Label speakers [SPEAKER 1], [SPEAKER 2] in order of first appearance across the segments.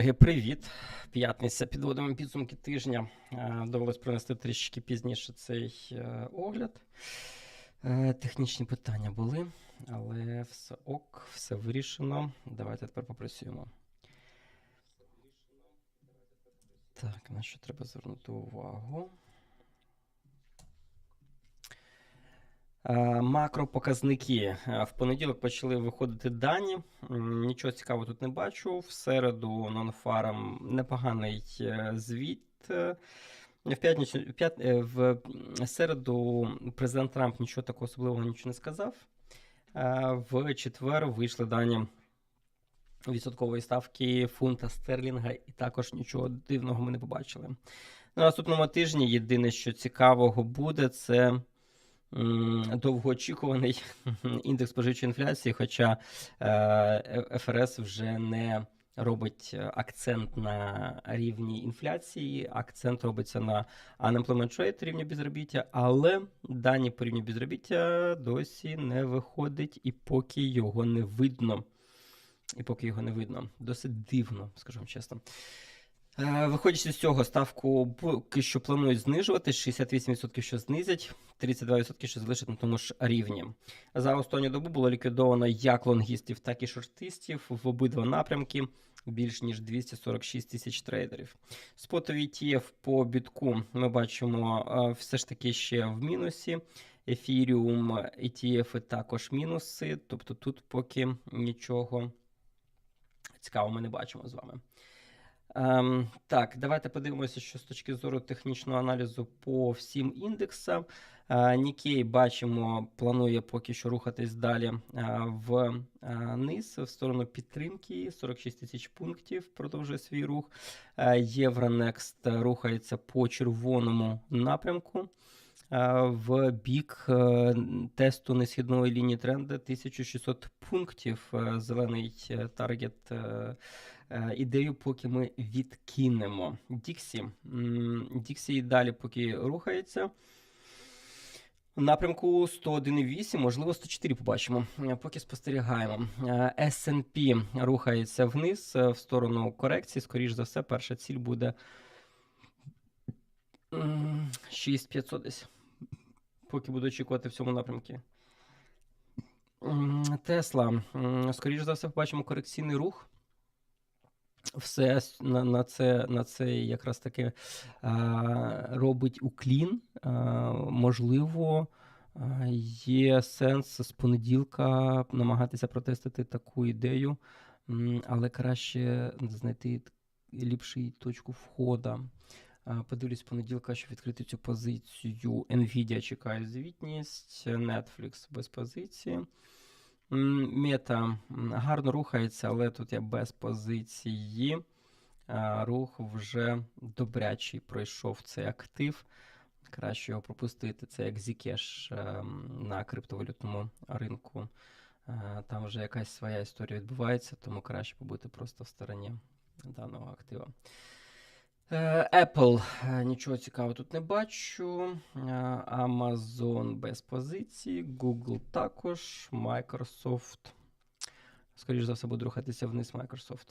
[SPEAKER 1] Колеги, Привіт! П'ятниця. Підводимо підсумки тижня. Е, Довелось принести трішки пізніше цей е, огляд. Е, Технічні питання були, але все ок, все вирішено. Давайте тепер попрацюємо. Так, на що треба звернути увагу? Макропоказники. Е, В понеділок почали виходити дані. Нічого цікавого тут не бачу. В середу нонфарм непоганий е, звіт. Е, В п'ятницю, п'ят- е, в середу президент Трамп нічого такого особливого нічого не сказав. Е, В четвер вийшли дані відсоткової ставки фунта стерлінга, і також нічого дивного ми не побачили. На наступному тижні єдине, що цікавого буде, це довгоочікуваний індекс споживчої інфляції, хоча е, ФРС вже не робить е, акцент на рівні інфляції, акцент робиться на unemployment rate, рівня безробіття, але дані по рівню безробіття досі не виходить, і поки його не видно. І поки його не видно. Досить дивно, скажімо чесно. Е, Виходячи з цього, ставку поки що планують знижувати 68%, що знизять, 32% що залишать на тому ж рівні. За останню добу було ліквідовано як лонгістів, так і шортистів в обидва напрямки. Більш ніж 246 тисяч трейдерів. Спотовий ETF по бітку ми бачимо е, все ж таки ще в мінусі. Ефіріум, ETF також мінуси. Тобто тут поки нічого цікавого ми не бачимо з вами. Ем, так, давайте подивимося, що з точки зору технічного аналізу по всім індексам. Е, Нікей бачимо, планує поки що рухатись далі вниз, в е, в сторону підтримки. 46 тисяч пунктів продовжує свій рух. Е, Євронекст рухається по червоному напрямку. В бік е, тесту несхідної лінії тренду 1600 пунктів. Е, Зелений е, таргет Ідею поки ми відкинемо. Діксі. Діксі і далі поки рухається. Напрямку 101,8, можливо, 104 побачимо. Поки спостерігаємо. S&P рухається вниз в сторону корекції. Скоріш за все, перша ціль буде 6500 десь. Поки буду очікувати в цьому напрямку. Тесла. М, Скоріш за все, побачимо корекційний рух. Все на, на, це, на це якраз таки а, робить уклін. А, можливо, є сенс з понеділка намагатися протестити таку ідею, але краще знайти ліпшу точку входу. Подивлюсь понеділка, щоб відкрити цю позицію. Nvidia чекає звітність, Netflix без позиції. Мета гарно рухається, але тут я без позиції. Рух вже добрячий пройшов цей актив. Краще його пропустити. Це як Zcash ем, на криптовалютному ринку. Е, Там вже якась своя історія відбувається, тому краще побути просто в стороні даного актива. Е, Apple е, нічого цікавого тут не бачу. Е, Amazon без позиції, Google також, Microsoft. Скоріше за все, буде рухатися вниз Microsoft.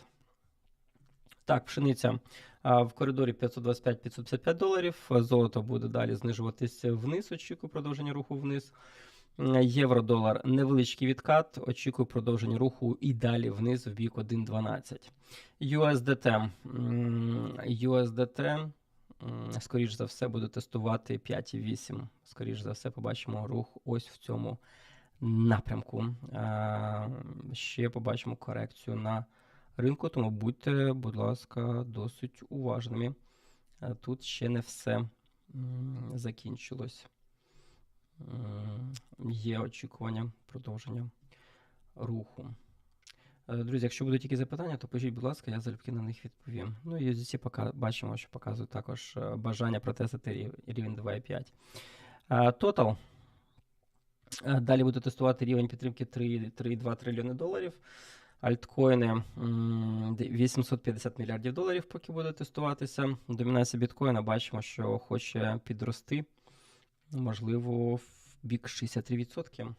[SPEAKER 1] Так, пшениця в коридорі 525-555 доларів. Золото буде далі знижуватися вниз. Очікую продовження руху вниз. Євро-долар невеличкий відкат. Очікую продовження руху і далі вниз в бік 1.12. USDT. USDT, скоріш за все, буде тестувати 5,8. Скоріш за все, побачимо рух ось в цьому напрямку. Ще побачимо корекцію на ринку, тому будьте, будь ласка, досить уважними. Тут ще не все закінчилось. Є очікування продовження руху. Е, Друзі, якщо будуть якісь запитання, то пишіть, будь ласка, я залюбки на них відповім. Ну і USDC бачимо, що показує також е, бажання протестити рівень 2,5. Е. Е, Далі буде тестувати рівень підтримки 3,2 трильйони доларів. Альткоїни 850 мільярдів доларів, поки буде тестуватися. Домінація біткоїна бачимо, що хоче підрости, можливо, в бік 63%.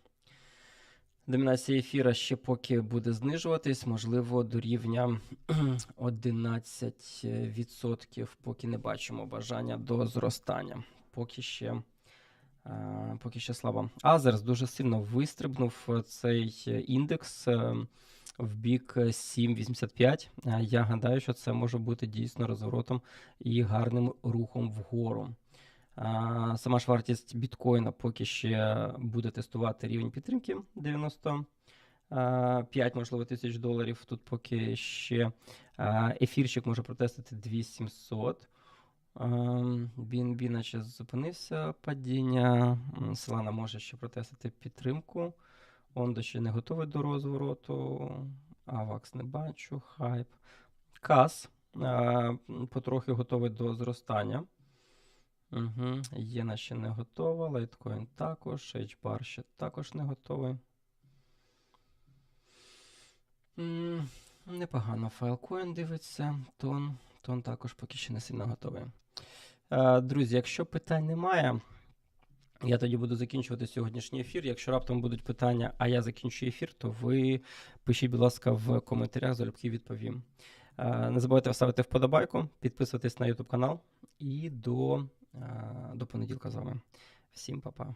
[SPEAKER 1] Домінація ефіра ще поки буде знижуватись, можливо, до рівня 11%, поки не бачимо бажання до зростання. Поки ще, е, поки ще слабо. Азерс дуже сильно вистрибнув е, цей е, індекс в бік 7,85. Е, Я гадаю, що це може бути дійсно розворотом і гарним рухом вгору. Сама ж вартість біткоїна поки ще буде тестувати рівень підтримки 95, можливо, тисяч доларів. Тут поки ще ефірчик може протестити 2700. Ем, BNB наче зупинився падіння. Solana може ще протестити підтримку. Ондо ще не готовий до розвороту. Авакс не бачу. Хайп. Кас потрохи готовий до зростання. Угу. Єна ще не готова, лайткоін також, HBAR ще також не готовий. Непогано Filecoin дивиться, тон, тон також поки ще не сильно готовий. Е, Друзі, якщо питань немає, я тоді буду закінчувати сьогоднішній ефір. Якщо раптом будуть питання, а я закінчу ефір, то ви пишіть, будь ласка, в коментарях, залюбки відповім. Е, Не забувайте ставити вподобайку, підписуватись на YouTube канал і до, до понеділка з вами. Всім па-па.